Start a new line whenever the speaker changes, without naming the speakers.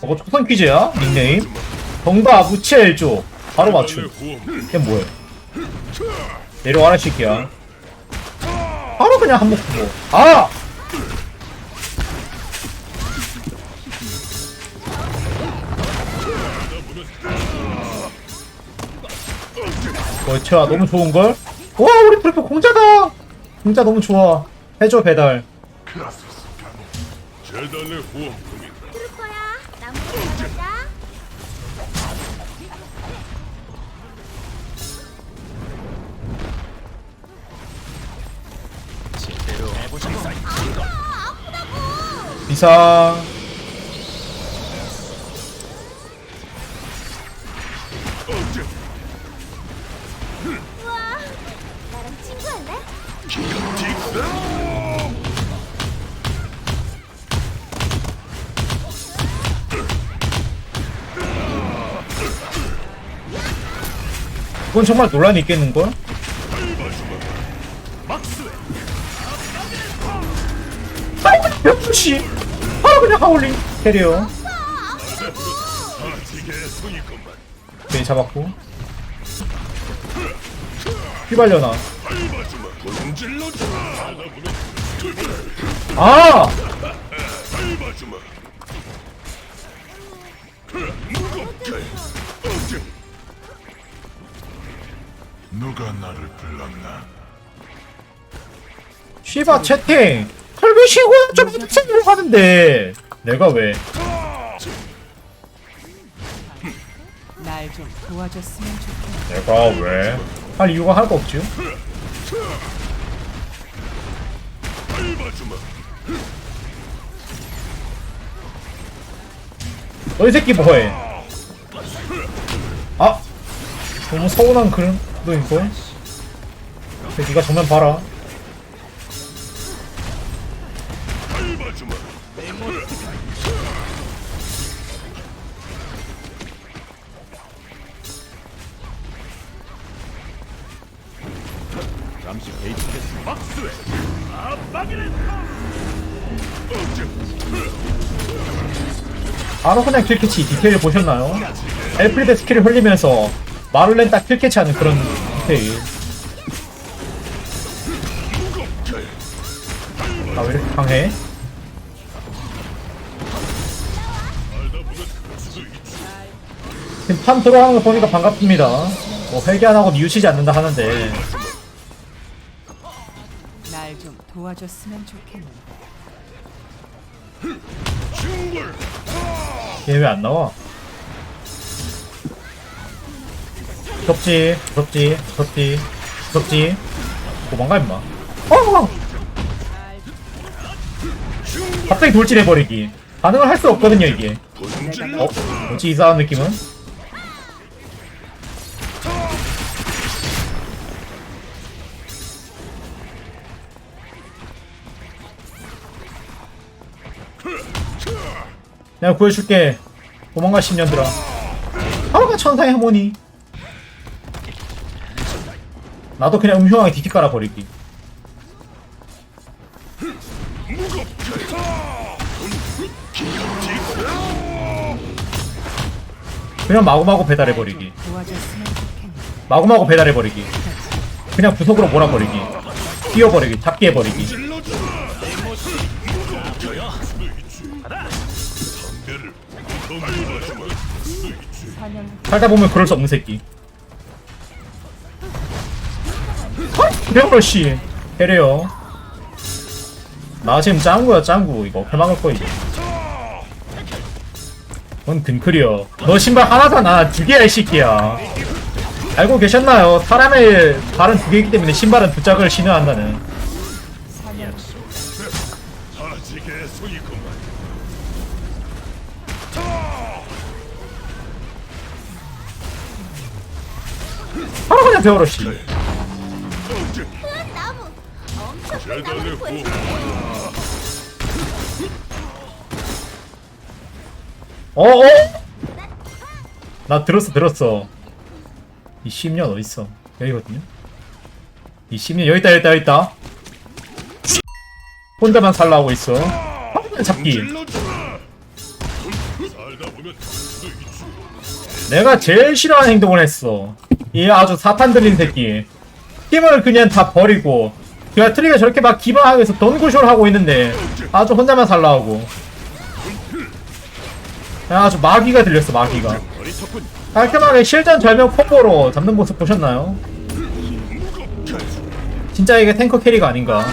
저거 초선 퀴즈야? 닉네임? 정답 우체일조 바로 맞춤 이게 뭐야 내려와라 새끼야 바로 그냥 한몫 주고 아! 뭐야 너무 좋은걸? 와 우리 프로페 공짜다 공짜 너무 좋아 해줘 배달
재단의 후원금이
트루퍼야, 나무 잡아자.
비상
우와, 나랑 친구할래?
그건 정말 논란이 있겠는걸? 바로 그냥 벽수씨 바로 그냥 하울링 캐리어
손이건만
오케이 잡았고 휘발려나
아! 누가 나를 불렀나
쉬바 채팅 털고 쉬고 좀 해주세요 하는데 내가 왜
날 좀 도와줬으면 좋겠네.
내가 왜? 할 이유가 하나도
밟아주마
너이 새끼 뭐해? 아! 너무 서운한 그런 너인걸 근데 니가 정면 봐라
잠시 박스에 압박이네. 어째
바로 그냥 킬캐치 디테일 보셨나요? 엘프리드 스킬을 흘리면서 마를렌 딱 킬캐치하는 그런 디테일. 아왜 이렇게 강해? 지금 판 들어가는 거 보니까 반갑습니다. 뭐 회개 안 하고 뉘우치지 않는다 하는데
도와줬으면.
충돌
얘왜 안 나와? 덥지, 덥지, 덥지, 덥지. 도망가 임마. 어! 갑자기 돌진해버리기. 반응을 할 수 없거든요 이게. 어? 뭐지 이상한 느낌은? 내가 구해줄게. 도망가 10년들아. 하루가 천사의 하모니. 나도 그냥 음흉하게 디티 깔아 버리기. 그냥 마구마구 배달해 버리기.
도와줬으면 좋겠네.
마구마구 배달해 버리기. 그냥 부속으로 몰아버리기. 뛰어버리기. 잡기 해버리기. 살다 보면 그럴 수 없는 새끼. 병러씨 해래요. 나 지금 짱구야 짱구 이거 패막을 거 이제. 넌 등클이여. 너 신발 하나잖아 두 개야 이 새끼야. 알고 계셨나요? 사람의 발은 두 개이기 때문에 신발은 두 짝을 신어야 한다는. 그냥 배워러씨.
어째
큰 나무. 엄청 큰 나무를 구해줄게.
어어? 나 들었어 들었어 이 10년 어딨어 여기거든요 이 10년 여기 있다 여기 있다 여기 있다 혼자만 살라고 있어 한 잡기. 내가 제일 싫어하는 행동을 했어 이 아주 사탄 들린 새끼 힘을 그냥 다 버리고 그가 트리가 저렇게 막 기방하면서 돈구쇼를 하고 있는데 아주 혼자만 살라고 아주 마귀가 들렸어 마귀가. 깔끔하게 실전 절명 콤보로 잡는 모습 보셨나요? 진짜 이게 탱커 캐리가 아닌가